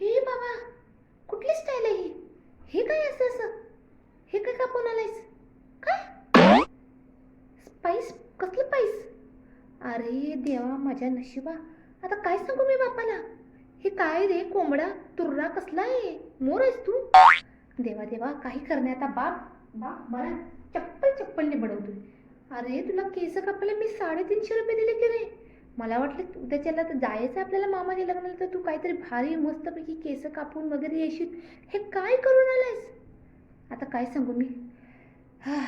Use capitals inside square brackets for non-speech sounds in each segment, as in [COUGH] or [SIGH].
हे बाबा कुठली स्टाईल आहे ही? हे काय असं असं? हे काय कापून आलायस? काय? स्पाईस कसलं पाईस अरे देवा माझ्या नशिबा. आता काय सांगू मी बापाला? हे काय रे कोंबडा तुर्रा कसला आहे? मोर आहेस तू? देवा देवा काही करणे आता बाप. बाप मला चप्पल चप्पलने बडवतोय. अरे तुला केस कापायला मी साडेतीनशे रुपये दिले की रे मला वाटलं त्याच्याला तर जायचं आपल्याला मामाच्या लग्नाला तर तू काहीतरी भारी मस्तपैकी केस कापून वगैरे येशील. हे काय करून आलायस? आता काय सांगू मी? हा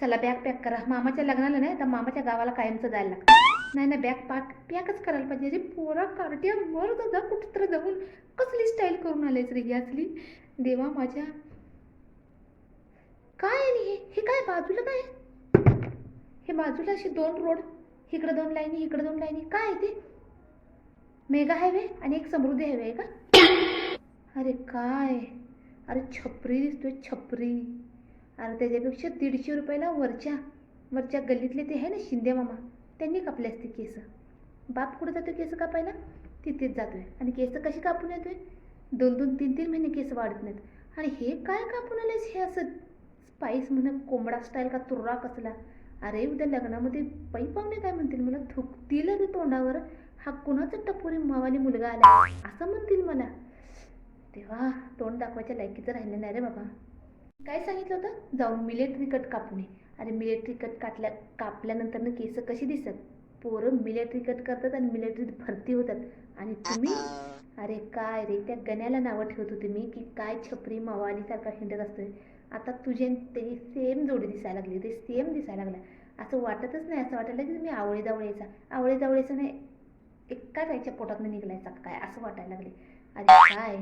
चला बॅग पॅक करा. मामाच्या लग्नाला नाही तर मामाच्या गावाला कायमचं जायला लागतं. नाही नाही बॅग पॅक पॅकच करायला पाहिजे. रे पोरा कार्ट्या मर जा कुठं तर जाऊन. कसली स्टाईल करून आलेच रे ही देवा माझ्या. काय आहे हे? हे काय बाजूला काय हे बाजूला असे दोन रोड इकडं दोन लाईनी इकडं दोन लाईनी. काय आहे ते? मेगा हायवे आणि एक समृद्धी हायवे आहे का? [COUGHS] अरे काय? अरे छपरी दिसतोय छपरी. अरे त्याच्यापेक्षा दीडशे रुपयाला वरच्या वरच्या गल्लीतले ते आहे ना शिंदे मामा त्यांनी कापले असते केस. बाप कुठं जातो केस कापायला? तिथेच जातोय. आणि केस कशी कापून येतोय? दोन दोन तीन तीन महिने केस वाढत नाहीत. आणि हे काय कापून आलेस हे असं स्पाईस म्हणून कोंबडा स्टाईल का तुर्रा कसला अरे उद्या लग्नामध्ये पै पाहुणे काय म्हणतील? मला थुकतील रे तोंडावर. हा कुणाचा टपोरी मावाली मुलगा आला? असं म्हणतील मला. तेव्हा तोंड दाखवायच्या लायकीचं राहिलं नाही रे बाबा. काय सांगितलं होतं? जाऊन मिलिटरी कट कापणे अरे मिलिटरी कट काटल्या कापल्यानंतर केस कशी दिसत? पोरं मिलिटरी कट करतात आणि मिलिटरीत भरती होतात. आणि तुम्ही? अरे काय रे? त्या गण्याला नावं ठेवत होते मी की काय छपरी मावालीसारखा हिंडत असतोय. आता तुझे त्याची सेम जोडी दिसायला लागली ते सेम दिसायला लागला. असं वाटतच नाही असं वाटायला की मी आवळे जावळेचा आवळे जावळेचा नाही एकाच आईच्या पोटातनं निघलायचा काय असं वाटायला लागले. अरे काय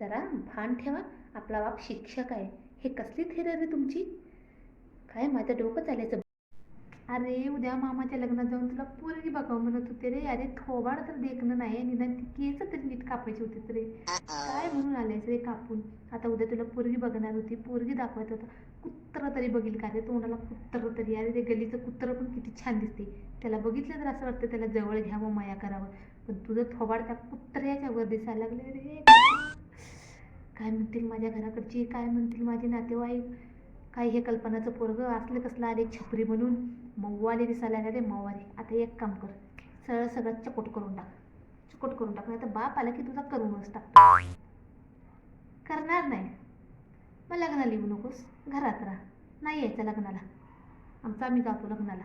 जरा भान ठेवा आपला बाप शिक्षक आहे. हे कसली थेररी तुमची? काय माझं डोकं चालायचं अरे उद्या मामाच्या लग्नात जाऊन तुला पोरगी बघावं म्हणत होते रे. अरे थोबाड तर देखणं नाही निदान ती केस तरी नीट कापायची होती रे. काय म्हणून आलेस रे कापून? आता उद्या तुला पोरगी बघणार होती. पोरगी दाखवायचं होतं. कुत्र तरी बघील का रे? तोंडाला कुत्र तरी. अरे ते गलीचं कुत्र पण किती छान दिसते. त्याला बघितलं तर असं वाटतं त्याला जवळ घ्यावं माया करावं. पण तुझं थोबाड त्या कुत्र्याच्या वर दिसायला लागले रे. काय म्हणतील माझ्या घराकडची? काय म्हणतील माझे नातेवाईक? काय हे कल्पनाचं पोरगं असलं कसलं आले छपरी म्हणून. मऊवाले दिसायला लागले मऊवाले आता एक काम कर. सरळ सगळं चकोट करून टाक. चकोट करून टाक. नाही तर बाप आला की तुझा करूनच टाक करणार नाही. मग लग्नाला येऊ नकोस. घरात राहा. नाही यायचं लग्नाला. आमचा आम्ही जातो लग्नाला.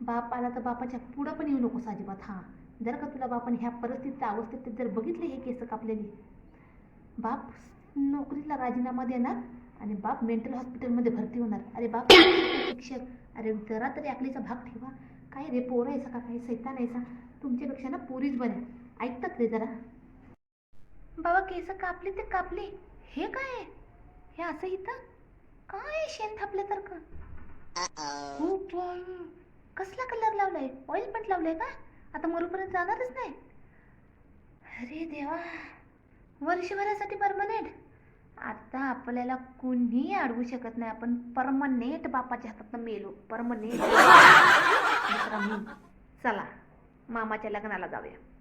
बाप आला तर बापाच्या पुढं पण येऊ नकोस अजिबात. हां. जर का तुला बापाने ह्या परिस्थितीत अवस्थेत जर बघितले हे केस कापलेली. बाप नोकरीला राजीनामा देणार आणि बाप मेंटल हॉस्पिटलमध्ये भरती होणार. अरे बाप शिक्षक. अरे जरा तरी अकलीचा भाग ठेवा. काय रे पोरं आहेसा का काही सैतान आहेसा तुमच्यापेक्षा ना पोरीच बन्या ऐकतात रे जरा. बाबा केस कापले ते कापले. हे काय आहे? हे असं इथं? काय शेण थापल्यासारखं? पण कसला कलर लावलाय? ऑइल पण लावलाय का? आता मरूपर्यंत जाणारच नाही. अरे देवा. वर्षभरासाठी परमनेंट आता आपल्याला कुणी अडवू शकत नाही. आपण परमनेंट बापाच्या हातात मेलो. परमनेंट. [LAUGHS] चला मामाच्या लग्नाला जाऊया.